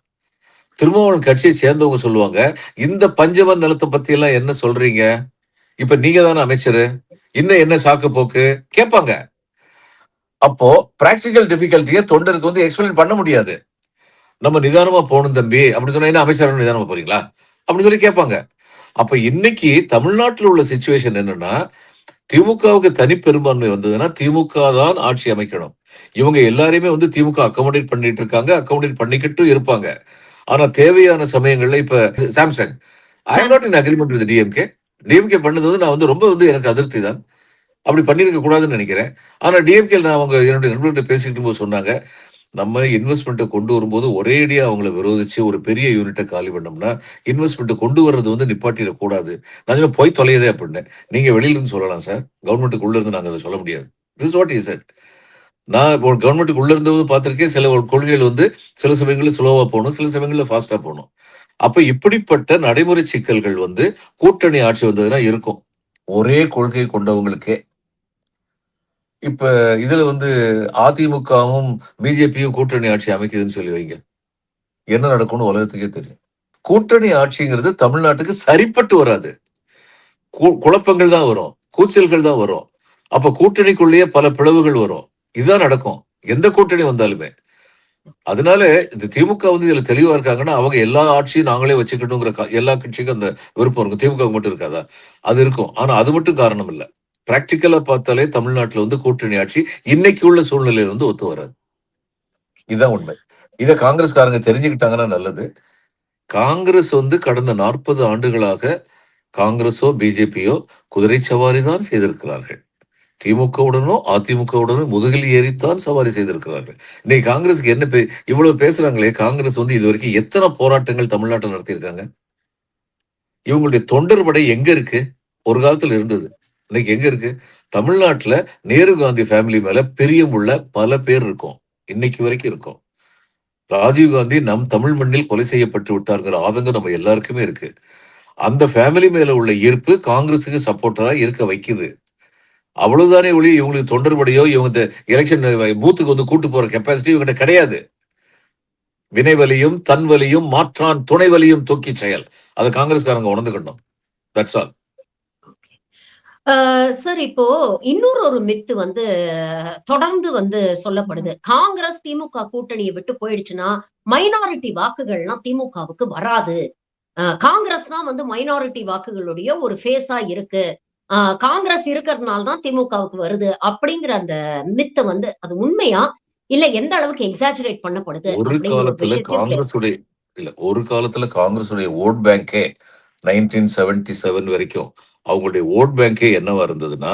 திருமாவளவன் கட்சியை சேர்ந்தவங்க சொல்லுவாங்க இந்த பஞ்சவன் நிலத்தை பத்தி எல்லாம் என்ன சொல்றீங்க? இப்ப நீங்க தானே அமைச்சரு? இன்னும் என்ன சாக்கு போக்கு? கேட்பாங்க. அப்போ பிராக்டிக்கல் டிஃபிகல்ட்டியை தொண்டருக்கு வந்து எக்ஸ்பிளைன் பண்ண முடியாது. நம்ம நிதானமா போகணும் தம்பி. அப்படின்னு சொன்னா என்ன அமைச்சர் நிதானமா போறீங்களா? அப்படின்னு சொல்லி கேட்பாங்க. அப்ப இன்னைக்கு தமிழ்நாட்டில் உள்ள சுச்சுவேஷன் என்னன்னா திமுகவுக்கு தனி பெரும்பான்மை வந்ததுன்னா திமுக தான் ஆட்சி அமைக்கணும். இவங்க எல்லாரையுமே வந்து திமுக அக்கமடேட் பண்ணிட்டு இருக்காங்க அக்கமடேட் பண்ணிக்கிட்டு இருப்பாங்க. ஆனா தேவையான சமயங்கள்ல இப்ப sometimes I am not in agreement with DMK DMK பண்ணது வந்து நான் வந்து ரொம்ப வந்து எனக்கு அதிருப்தி தான். அப்படி பண்ணிருக்க கூடாதுன்னு நினைக்கிறேன். ஆனா டிஎம்கே நான் அவங்க என்னுடைய நண்பர்கிட்ட பேசிக்கிட்டு போது சொன்னாங்க நம்ம இன்வெஸ்ட்மெண்ட்டை கொண்டு வரும்போது ஒரேடியாக அவங்கள விரோதிச்சு ஒரு பெரிய யூனிட்டை காலி பண்ணோம்னா இன்வெஸ்ட்மெண்ட் கொண்டு வர்றது வந்து நிப்பாட்டிடக்கூடாது நான் போய் தொலையதே அப்படின்னு. நீங்க வெளியில இருந்து சொல்லலாம் சார் கவர்மெண்ட்டுக்குள்ளேருந்து உள்ள இருந்து நாங்க அதை சொல்ல முடியாது. திஸ் வாட் இஸ் இட் நான் இப்போ கவர்மெண்ட்டுக்கு உள்ள இருந்தது பார்த்திருக்கேன். சில ஒரு கொள்கைகள் வந்து சில சமயங்களில் ஸ்லோவாக போகணும் சில சமயங்களில் ஃபாஸ்ட்டாக போகணும். அப்போ இப்படிப்பட்ட நடைமுறை சிக்கல்கள் வந்து கூட்டணி ஆட்சி வந்ததுன்னா இருக்கும். ஒரே கொள்கை கொண்டவங்களுக்கே. இப்ப இதுல வந்து அதிமுகவும் பிஜேபியும் கூட்டணி ஆட்சி அமைக்குதுன்னு சொல்லி வைங்க. என்ன நடக்கும்னு உலகத்துக்கே தெரியும். கூட்டணி ஆட்சிங்கிறது தமிழ்நாட்டுக்கு சரிப்பட்டு வராது. குழப்பங்கள் தான் வரும். கூச்சல்கள் தான் வரும். அப்ப கூட்டணிக்குள்ளேயே பல பிளவுகள் வரும். இதுதான் நடக்கும். எந்த கூட்டணி வந்தாலுமே. அதனால இந்த திமுக வந்து இதுல தெளிவா இருக்காங்கன்னா அவங்க எல்லா ஆட்சியும் நாங்களே வச்சுக்கணுங்கிற கா- எல்லா கட்சிக்கும் அந்த விருப்பம் இருக்கும். திமுக மட்டும் இருக்காதா? அது இருக்கும். ஆனா அது மட்டும் காரணம் இல்லை. பிராக்டிக்கலா பார்த்தாலே தமிழ்நாட்டுல வந்து கூட்டணி ஆட்சி இன்னைக்கு உள்ள சூழ்நிலையில வந்து ஒத்து வராது. இதுதான் உண்மை. இத காங்கிரஸ்காரங்க தெரிஞ்சுக்கிட்டாங்கன்னா நல்லது. காங்கிரஸ் வந்து கடந்த நாற்பது ஆண்டுகளாக காங்கிரஸோ பிஜேபியோ குதிரை சவாரி தான் செய்திருக்கிறார்கள். திமுகவுடனோ அதிமுகவுடனோ முதுகில் ஏறித்தான் சவாரி செய்திருக்கிறார்கள். இன்னைக்கு காங்கிரஸுக்கு என்ன பே இவ்வளவு பேசுறாங்களே காங்கிரஸ் வந்து இது வரைக்கும் எத்தனை போராட்டங்கள் தமிழ்நாட்டில் நடத்தியிருக்காங்க? இவங்களுடைய தொண்டர் படை எங்க இருக்கு? ஒரு காலத்துல இருந்தது. இன்னைக்கு எங்க இருக்கு? தமிழ்நாட்டுல நேரு காந்தி ஃபேமிலி மேல பிரியமுள்ள பல பேர் இருக்கும். இன்னைக்கு வரைக்கும் இருக்கும். ராஜீவ் காந்தி நம் தமிழ் மண்ணில் கொலை செய்யப்பட்டு விட்டாருங்கிற ஆதங்கம் நம்ம எல்லாருக்குமே இருக்கு. அந்த ஃபேமிலி மேல உள்ள ஈர்ப்பு காங்கிரஸுக்கு சப்போர்ட்டரா இருக்க வைக்குது. அவ்வளவுதானே ஒளி இவங்களுக்கு தொண்டர்படியோ இவங்க எலெக்ஷன் பூத்துக்கு வந்து கூட்டு போற கெப்பாசிட்டி இவங்கிட்ட கிடையாது. வினைவலியும் தன்வலியும் மாற்றான் துணைவலியும் தூக்கி செயல். அதை காங்கிரஸ்காரங்க உணர்ந்துக்கணும். தட்ஸ் ஆல் சார் இப்போ இன்னொரு ஒரு மித்து வந்து தொடர்ந்து வந்து சொல்லப்படுது. காங்கிரஸ் திமுக கூட்டணியை விட்டு போயிடுச்சுன்னா மைனாரிட்டி வாக்குகள்லாம் திமுகவுக்கு வராது. காங்கிரஸ் தான் வந்து மைனாரிட்டி வாக்குகளுடைய ஒரு ஃபேஸா இருக்கு. காங்கிரஸ் இருக்கிறதுனால தான் திமுகவுக்கு வருது அப்படிங்கிற அந்த மித்தை வந்து அது உண்மையா? இல்ல எந்த அளவுக்கு எக்ஸாஜரேட் பண்ணப்படுது ஒரு காலத்துல காங்கிரஸுடைய இல்ல ஒரு காலத்துல காங்கிரஸுடைய ஓட் பேங்கே நைன்டீன் செவன்டி செவன் வரைக்கும் அவங்களுடைய ஓட் பேங்கே என்னவா இருந்ததுன்னா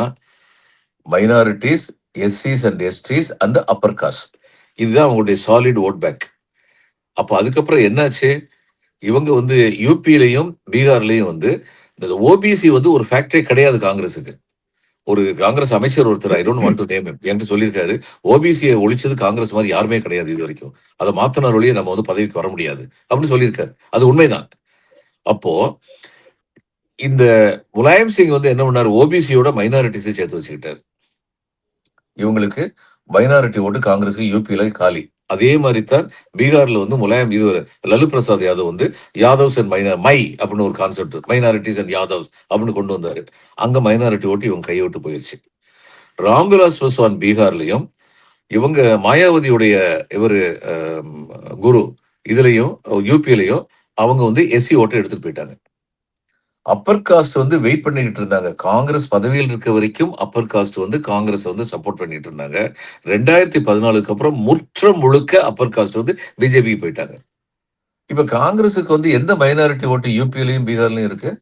minorities எஸ்சிஸ் and STs and upper caste இதுதான் அவங்களுடைய சாலிட் ஓட் பேங்க் அப்போ அதுக்கப்புறம் என்னாச்சு? இவங்க வந்து யூபியிலையும் பீகார்லையும் வந்து இந்த ஓபிசி வந்து ஒரு ஃபேக்டரி கிடையாது காங்கிரஸுக்கு. ஒரு காங்கிரஸ் அமைச்சர் ஒருத்தர் I don't want to name என்று சொல்லியிருக்காரு. ஓபிசியை ஒழிச்சது காங்கிரஸ் மாதிரி யாருமே கிடையாது இது வரைக்கும். அதை மாத்தினார் வழியே நம்ம வந்து பதவிக்கு வர முடியாது அப்படின்னு சொல்லியிருக்காரு. அது உண்மைதான். அப்போ இந்த முலாயம் சிங் வந்து என்ன பண்ணார்? ஓபிசியோட மைனாரிட்டிஸை சேர்த்து வச்சுக்கிட்டார். இவங்களுக்கு மைனாரிட்டி ஓட்டு காங்கிரஸுக்கு யூபியில காலி. அதே மாதிரி தான் பீகார்ல வந்து முலாயம் இது ஒரு லலு பிரசாத் யாதவ் வந்து யாதவ்ஸ் அண்ட் மைனா மை அப்படின்னு ஒரு கான்செப்ட் மைனாரிட்டிஸ் அண்ட் யாதவ்ஸ் அப்படின்னு கொண்டு வந்தாரு. அங்க மைனாரிட்டி ஓட்டு இவங்க கையை விட்டு போயிருச்சு. ராம்விலாஸ் பாஸ்வான் பீகார்லயும் இவங்க மாயாவதியுடைய இவர் குரு இதுலயும் யூபியிலையும் அவங்க வந்து எஸ்சி ஓட்டை எடுத்துட்டு போயிட்டாங்க. அப்பர் காஸ்ட் வந்து வெயிட் பண்ணிக்கிட்டு இருந்தாங்க. காங்கிரஸ் பதவியில் இருக்க வரைக்கும் அப்பர் காஸ்ட் வந்து காங்கிரஸ் வந்து சப்போர்ட் பண்ணிட்டு இருந்தாங்க. ரெண்டாயிரத்தி பதினாலுக்கு அப்புறம் முற்ற முழுக்க அப்பர் காஸ்ட் வந்து பிஜேபி போயிட்டாங்க. இப்ப காங்கிரஸுக்கு வந்து எந்த மைனாரிட்டி ஓட்டு யூபிலையும் பீகார்லயும் இருக்கு?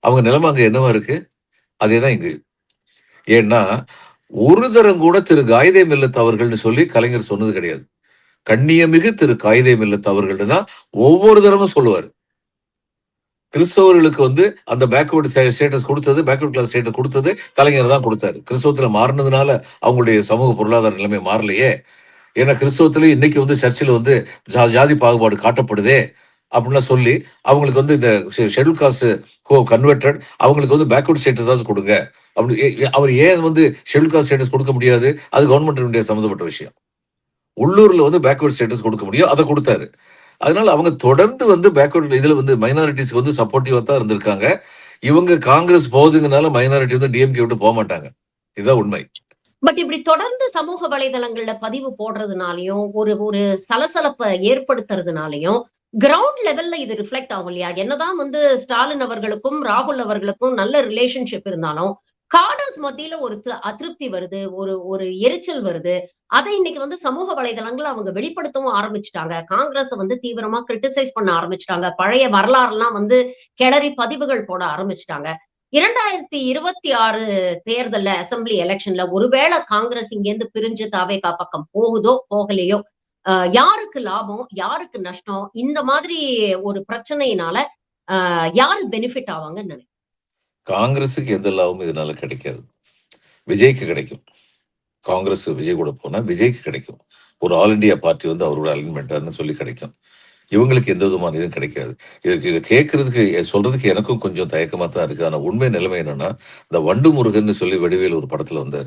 அவங்க நிலைமை அங்க என்னவா இருக்கு? அதேதான் இங்கு. ஏன்னா ஒரு தரம் கூட திரு காயிதே மில்லத் அவர்கள்னு சொல்லி கலைஞர் சொன்னது கிடையாது. கண்ணியமிகு திரு காயிதே மில்லத் அவர்கள்னு தான் ஒவ்வொரு தரமும் சொல்லுவார். கிறிஸ்தவர்களுக்கு வந்து அந்த பேக்வர்டு ஸ்டேட்டஸ் கொடுத்தது பேக்வர்ட் கிளாஸ் ஸ்டேட்டஸ் கொடுத்தது கலைஞர் தான் கொடுத்தாரு. கிறிஸ்தவத்தில் மாறினதுனால அவங்களுடைய சமூக பொருளாதார நிலைமை மாறலையே. ஏன்னா கிறிஸ்தவத்துல இன்னைக்கு வந்து சர்ச்சில் வந்து ஜா- ஜாதி பாகுபாடு காட்டப்படுதே அப்படின்லாம் சொல்லி அவங்களுக்கு வந்து இந்த ஷெடியூல் காஸ்ட் கன்வெர்டட் அவங்களுக்கு வந்து பேக்வர்ட் ஸ்டேட்டஸ் கொடுங்க. அப்படின்னு ஏ- அவர் ஏன் வந்து ஷெடியூல் காஸ்ட் ஸ்டேட்டஸ் கொடுக்க முடியாது? அது கவர்மெண்ட் சம்மந்தப்பட்ட விஷயம். உள்ளூர்ல வந்து பேக்வர்ட் ஸ்டேட்டஸ் கொடுக்க முடியும் அதை கொடுத்தாரு. அதனால அவங்க தொடர்ந்து வந்து பேக்வர்ட் இதுல வந்து மைனாரிட்டிஸ்க்கு வந்து சப்போர்ட்டிவாக தான் இருந்திருக்காங்க. இவங்க காங்கிரஸ் போகுதுங்கனால மைனாரிட்டி வந்து டிஎம்கே விட்டு போக மாட்டாங்க. இதுதான் உண்மை. பட் இப்படி தொடர்ந்து சமூக வலைதளங்கள்ல பதிவு போடுறதுனாலயும் ஒரு ஒரு சலசலப்பை ஏற்படுத்துறதுனாலயும் கிரவுண்ட் லெவல்ல இது ரிஃப்ளெக்ட் ஆகும் இல்லையா? என்னதான் வந்து ஸ்டாலின் அவர்களுக்கும் ராகுல் அவர்களுக்கும் நல்ல ரிலேஷன்ஷிப் இருந்தாலும் காடர்ஸ் மத்தியில ஒரு அதிருப்தி வருது ஒரு ஒரு எரிச்சல் வருது. அதை இன்னைக்கு வந்து சமூக வலைதளங்கள் அவங்க வெளிப்படுத்தவும் ஆரம்பிச்சுட்டாங்க. காங்கிரஸ் வந்து தீவிரமா கிரிட்டிசைஸ் பண்ண ஆரம்பிச்சிட்டாங்க. பழைய வரலாறுலாம் வந்து கிளறி பதிவுகள் போட ஆரம்பிச்சிட்டாங்க. இரண்டாயிரத்தி இருபத்தி ஆறு தேர்தல்ல அசெம்பிளி எலெக்ஷன்ல ஒருவேளை காங்கிரஸ் இங்கேருந்து பிரிஞ்சு தாவேகா பக்கம் போகுதோ போகலையோ ஆஹ் யாருக்கு லாபம் யாருக்கு நஷ்டம் இந்த மாதிரி ஒரு பிரச்சனையினால ஆஹ் யாரு பெனிஃபிட் ஆவாங்கன்னு நினைக்கிறேன் காங்கிரஸுக்கு எந்த லாபமும் இதனால கிடைக்காது. விஜய்க்கு கிடைக்கும். காங்கிரஸ் விஜய் கூட போனா விஜய்க்கு கிடைக்கும். ஒரு ஆல் இந்தியா பார்ட்டி வந்து அவரோட அலைன்மெண்ட்டான்னு சொல்லி கிடைக்கும். இவங்களுக்கு எந்த விதமான இதுவும் கிடைக்காது. இதுக்கு இதை கேட்கறதுக்கு சொல்றதுக்கு எனக்கும் கொஞ்சம் தயக்கமா தான் இருக்கு. ஆனா உண்மை நிலைமை என்னன்னா இந்த வண்டு முருகன் சொல்லி வடிவேல் ஒரு படத்துல வந்தாரு.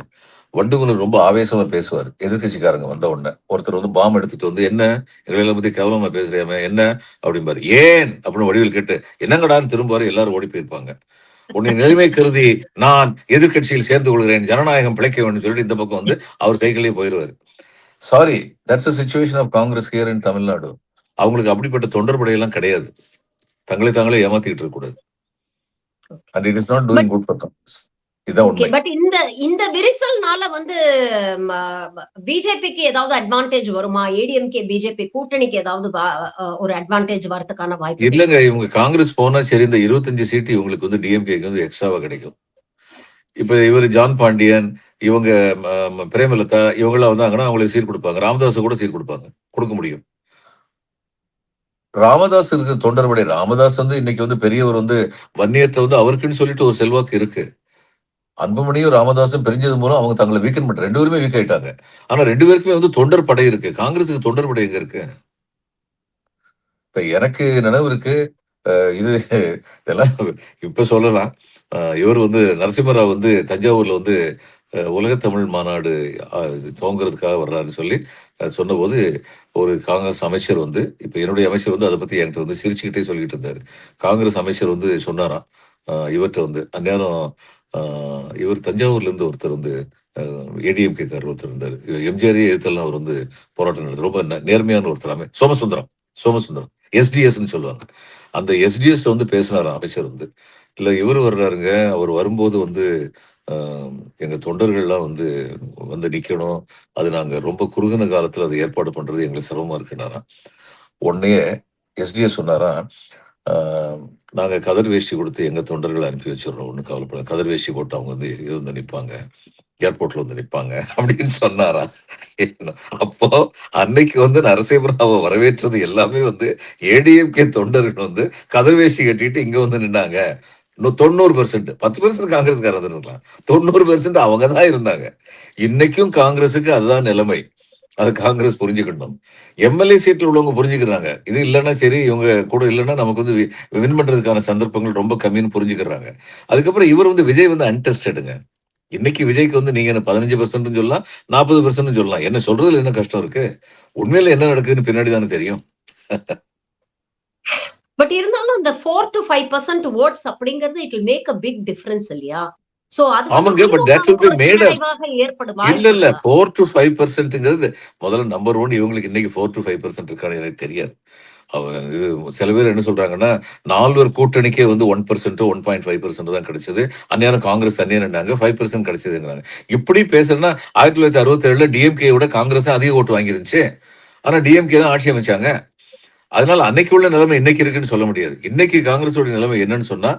வண்டு முருகன் ரொம்ப ஆவேசமா பேசுவார். எதிர்கட்சிக்காரங்க வந்த உடனே. ஒருத்தர் வந்து பாம் எடுத்துட்டு வந்து என்ன? எங்களை பத்தி கேவலமா பேசுறியாம? என்ன? அப்படிம்பாரு. ஏன்? அப்படின்னு வடிவேல் கேட்டு என்னங்கடான்னு திரும்பாரு எல்லாரும் ஓடி போயிருப்பாங்க. உன்னை நிலைமை கருதி நான் எதிர்க்கட்சியில் சேர்ந்து கொள்கிறேன் ஜனநாயகம் பிழைக்க வேண்டும் சொல்லிட்டு இந்த பக்கம் வந்து அவர் சைக்கிளே போயிருவாரு. Sorry that's a situation of Congress here in Tamil Nadu அவங்களுக்கு அப்படிப்பட்ட தொண்டர்படையெல்லாம் கிடையாது. தங்களை தாங்களே ஏமாத்திக்கிட்டு இருக்க கூடாது and it is not doing good for Congress but இந்த இந்த விரிசல்னால வந்து பிஜேபிக்கு ஏதாவது அட்வான்டேஜ் வருமா? ஏடிஎம்கே பிஜேபி கூட்டணிக்கு ஏதாவது ஒரு அட்வான்டேஜ் வரதுக்கான வாய்ப்பு? இல்லங்க இவங்க காங்கிரஸ் போனா சரி இந்த இருபத்தஞ்சு சீட்டு இவங்களுக்கு வந்து டிஎம்கேக்கு வந்து எக்ஸ்ட்ராவா கிடைக்கும். இப்ப இவர் ஜான் பாண்டியன் இவங்க பிரேமலதா இவங்கெல்லாம் வந்தாங்கன்னா அவங்களுக்கு சீட் கொடுப்பாங்க. ராமதாஸ் கூட சீட் கொடுப்பாங்க. கொடுக்க முடியும். ராமதாஸ் இருக்கு தொண்டர்படை ராமதாஸ் வந்து இன்னைக்கு வந்து பெரியவர் வந்து வன்னியத்துல வந்து அவருக்குன்னு சொல்லிட்டு ஒரு செல்வாக்கு இருக்கு. அன்புமணியும் ராமதாஸும் பிரிஞ்சது மூலம் அவங்க தங்களை வீக்கன் பண்ண ரெண்டு பேருமே வீக் ஆயிட்டாங்க. ஆனா ரெண்டு பேருக்குமே வந்து தொண்டர் படை இருக்கு. காங்கிரஸுக்கு தொண்டர் படை எங்க இருக்கு? இப்ப எனக்கு நினைவு இருக்கு அஹ் இது இதெல்லாம் இப்ப சொல்லலாம். இவர் வந்து நரசிம்மராவ் வந்து தஞ்சாவூர்ல வந்து உலகத்தமிழ் மாநாடு துவங்குறதுக்காக வர்றாருன்னு சொல்லி சொன்னபோது ஒரு காங்கிரஸ் அமைச்சர் வந்து இப்ப என்னுடைய அமைச்சர் வந்து அதை பத்தி என்கிட்ட வந்து சிரிச்சுக்கிட்டே சொல்லிட்டு இருந்தாரு. காங்கிரஸ் அமைச்சர் வந்து சொன்னாராம். அஹ், இவர்கிட்ட வந்து அந்நேரம் இவர் தஞ்சாவூர்ல இருந்து ஒருத்தர் வந்து ஏடிஎம்கே ஒருத்தர் இருந்தார். எம்ஜிஆரே எழுத்தெல்லாம் அவர் வந்து போராட்டம் நடத்தி ரொம்ப நேர்மையான ஒருத்தராமே சோமசுந்தரம் சோமசுந்தரம் எஸ்டிஎஸ்ன்னு சொல்லுவாங்க. அந்த எஸ்டிஎஸ் வந்து பேசினாராம் அமைச்சர் வந்து. இல்ல இவர் வர்றாருங்க அவர் வரும்போது வந்து ஆஹ், எங்க தொண்டர்கள்லாம் வந்து வந்து நிக்கணும் அது நாங்க ரொம்ப குறுகின காலத்துல அதை ஏற்பாடு பண்றது எங்களுக்கு சிரமமா இருக்குனாராம் உடனே எஸ்டிஎஸ் சொன்னாரா நாங்கள் நாங்க கதர் வேஷ்டி கொடுத்து எங்க தொண்டர்களை அனுப்பி வச்சிடுறோம். ஒன்றும் கவலைப்பட கதர் வேஷ்டி போட்டு அவங்க வந்து இது வந்து நிப்பாங்க. ஏர்போர்ட்ல வந்து நிப்பாங்க. அப்படின்னு சொன்னாரா? அப்போ அன்னைக்கு வந்து நரசிம்மராவை வரவேற்றது எல்லாமே வந்து ஏடிஎம்கே தொண்டர்கள் வந்து கதர் வேஷ்டி கட்டிட்டு இங்க வந்து நின்னாங்க. இன்னும் தொண்ணூறு பெர்சென்ட் பத்து பெர்சென்ட் காங்கிரஸ்காரர் இருந்திருக்கலாம் தொண்ணூறு பெர்சென்ட் அவங்க தான் இருந்தாங்க. இன்னைக்கும் காங்கிரஸுக்கு அதுதான் நிலைமை. அது காங்கிரஸ் புரிஞ்சுக்கணும். எம்எல்ஏ சீட்ல உள்ளவங்க புரிஞ்சுக்கிறாங்க. இது இல்லைன்னா சரி இவங்க கூட இல்லைன்னா நமக்கு வந்து வின் பண்றதுக்கான சந்தர்ப்பங்கள் ரொம்ப கம்மின்னு புரிஞ்சுக்கிறாங்க. அதுக்கப்புறம் இவர் வந்து விஜய் வந்து அன்டெஸ்டடுங்க இன்னைக்கு விஜய்க்கு வந்து நீங்க என்ன பதினஞ்சு பெர்சென்ட் சொல்லலாம் நாற்பது பெர்சென்ட் சொல்லலாம். என்ன சொல்றதுல என்ன கஷ்டம் இருக்கு? உண்மையில என்ன நடக்குதுன்னு பின்னாடி தானே தெரியும். பட் இருந்தாலும் இந்த four to five percent votes அப்படிங்கிறது it will make a big difference இல்லையா? ஆமாங்க, up. பின்னடைவாக ஏற்படும்? இல்ல இல்ல வாய்ப்பு ஃபோர் டு ஃபைவ் பர்சன்ட்ங்கிறது முதல்ல நம்பர் ஒன் இவங்களுக்கு இன்னைக்கு ஃபோர் டு ஃபைவ் பர்சன்ட் இருக்கான்னு எனக்கு தெரியாது. இது சில பேர் என்ன சொல்றாங்கன்னா நால்வர் கூட்டணிக்கே வந்து one percent one point five percent தான் கிடைச்சது. அந்நேரம் காங்கிரஸ் தனியாக ஃபைவ் பர்சன்ட் கிடைச்சதுங்கிறாங்க. இப்படி பேசுறேன்னா ஆயிரத்தி தொள்ளாயிரத்தி அறுபத்தி ஏழுல டிஎம்கே விட காங்கிரஸ் அதிக ஓட்டு வாங்கிருந்துச்சு. ஆனா டிஎம்கே தான் ஆட்சி அமைச்சாங்க. அதனால அன்னைக்கு உள்ள நிலைமை இன்னைக்கு இருக்குன்னு சொல்ல முடியாது. இன்னைக்கு காங்கிரஸோட நிலைமை என்னன்னு சொன்னா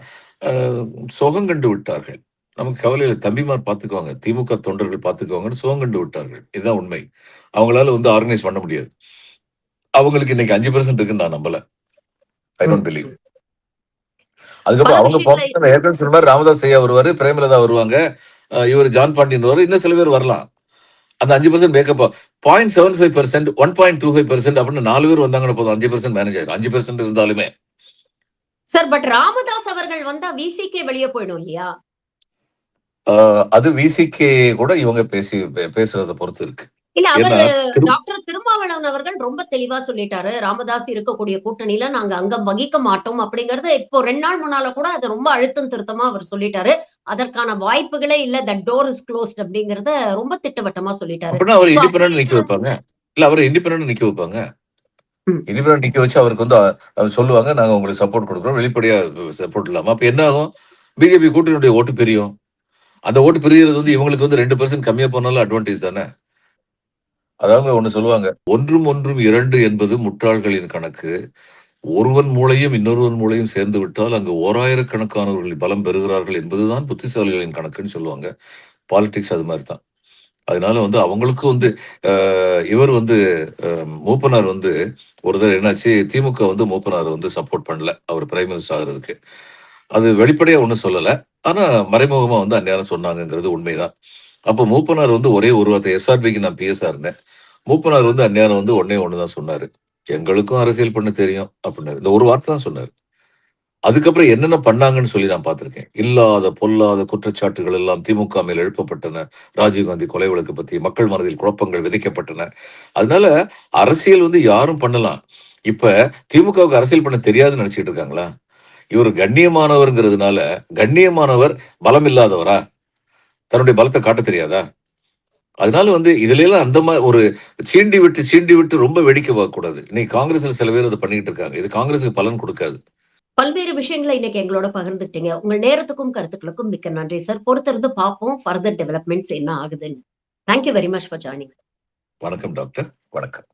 சுகம் கண்டு விட்டார்கள். நமக்கு கவலையில தம்பிமார் பார்த்துக்குவாங்க திமுக தொண்டர்கள் பார்த்துக்குவாங்கன்னு சுகம் கண்டு விட்டார்கள். இதுதான் உண்மை. அவங்களால வந்து ஆர்கனைஸ் பண்ண முடியாது. அவங்களுக்கு இன்னைக்கு அஞ்சு பர்சன்ட் இருக்குன்னு நான் நம்பல. ஐ டோன்ட் பிலீவ் அதுக்கப்புறம் அவங்க ஏற்கனவே சொன்ன மாதிரி ராமதாஸ் ஐயா வருவாரு பிரேமலதா வருவாங்க. இவர் ஜான் பாண்டியன் வருவாரு. இன்னும் சில பேர் வரலாம். அந்த அஞ்சு percent makeup point seven five percent one point two five percent அப்படின்னு நாலு பேர் வந்தாங்கன்னு போதும். அஞ்சு பர்சன்ட் மேனேஜ் ஆயிரும். அஞ்சு பர்சன்ட் இருந்தாலுமே. சார் பட் ராமதாஸ் அவர்கள் வந்தா விசிகே வெளியே போயிடும் இல்லையா? அது விசிகே கூட இவங்க பேசி பேசுறத பொறுத்து இருக்கு. இல்ல அவர் டாக்டர் திருமாவளவன் அவர்கள் ரொம்ப தெளிவா சொல்லிட்டாரு. ராமதாஸ் இருக்கக்கூடிய கூட்டணியில நாங்க அங்கம் வகிக்க மாட்டோம் அப்படிங்கறது இப்போ ரெண்டு நாள் முன்னால கூட அது ரொம்ப அழுத்தம் திருத்தமா அவர் சொல்லிட்டாரு. அதற்கான வாய்ப்புகளே இல்ல த டோர் இஸ் க்ளோஸ்ட் அப்படிங்கறத ரொம்ப திட்டவட்டமா சொல்லிட்டாரு. அவர் So, இண்டிபெண்ட் நிக்க வைப்பாங்க. இல்ல அவர் இண்டிபெண்ட் நிக்க வைப்பாங்க. ம். இண்டிபெண்ட் நிக்க வச்சு அவருக்கு வந்து சொல்லுவாங்க நாங்க உங்களுக்கு சப்போர்ட் கொடுக்குறோம். வெளிப்படையா சப்போர்ட் இல்லாம. அப்ப என்ன ஆகும்? பிஜேபி கூட்டணியுடைய ஓட்டு பிரியும். அந்த ஓட்டு பிரிகிறது வந்து இவங்களுக்கு வந்து ரெண்டு பர்சன்ட் கம்மியா போனாலும் அட்வான்டேஜ் தானே? அதாவது ஒன்று சொல்லுவாங்க. ஒன்றும் ஒன்றும் இரண்டு என்பது முட்டாள்களின் கணக்கு. ஒருவன் மூளையும் இன்னொருவன் மூளையும் சேர்ந்து விட்டால் அங்கு ஓராயிரக்கணக்கானவர்கள் பலம் பெறுகிறார்கள் என்பதுதான் புத்திசாலிகளின் கணக்குன்னு சொல்லுவாங்க. பாலிடிக்ஸ் அது மாதிரி தான் அதனால வந்து அவங்களுக்கும் வந்து இவர் வந்து மூப்பனார் வந்து ஒரு தடவை என்னாச்சு திமுக வந்து மூப்பனார் வந்து சப்போர்ட் பண்ணல. அவர் பிரைம் மினிஸ்டர் ஆகிறதுக்கு. அது வெளிப்படையாக ஒன்றும் சொல்லலை. ஆனா மறைமுகமா வந்து அந்நேரம் சொன்னாங்கங்கிறது உண்மைதான். அப்போ மூப்பனார் வந்து ஒரே ஒரு வார்த்தை எஸ்ஆர்பிக்கு நான் பிஎஸ்ஆ இருந்தேன். மூப்பனார் வந்து அந்நேரம் வந்து ஒன்னே ஒண்ணுதான் சொன்னாரு. எங்களுக்கும் அரசியல் பண்ண தெரியும் அப்படின்னாரு. இந்த ஒரு வார்த்தை தான் சொன்னாரு. அதுக்கப்புறம் என்னென்ன பண்ணாங்கன்னு சொல்லி நான் பார்த்திருக்கேன். இல்லாத பொல்லாத குற்றச்சாட்டுகள் எல்லாம் திமுக மேல் எழுப்பப்பட்டன. ராஜீவ்காந்தி கொலை வழக்கு பத்தி மக்கள் மனதில் குழப்பங்கள் விதைக்கப்பட்டன. அதனால அரசியல் வந்து யாரும் பண்ணலாம். இப்ப திமுகவுக்கு அரசியல் பண்ண தெரியாதுன்னு நினைச்சிட்டு இருக்காங்களா? இவர் கண்ணியமானவர்ங்கிறதுனால கண்ணியமானவர் பலம் இல்லாதவரா தன்னுடைய பலத்தை காட்ட தெரியாதா? அதனால வந்து இதுல எல்லாம் அந்த மாதிரி ஒரு சீண்டி விட்டு சீண்டி விட்டு ரொம்ப வேடிக்கை பார்க்கக்கூடாது இன்னைக்கு காங்கிரஸ்ல சில பேர் அதை பண்ணிட்டு இருக்காங்க. இது காங்கிரஸுக்கு பலன் கொடுக்காது. பல்வேறு விஷயங்களை இன்னைக்கு எங்களோட பகிர்ந்துட்டீங்க. உங்கள் நேரத்துக்கும் கருத்துக்களுக்கும் மிக்க நன்றி சார். பொறுத்திருந்து பார்ப்போம். ஃபர்தர் டெவலப்மெண்ட்ஸ் என்ன ஆகுதுன்னு. Thank you very much for joining வணக்கம் டாக்டர் வணக்கம்.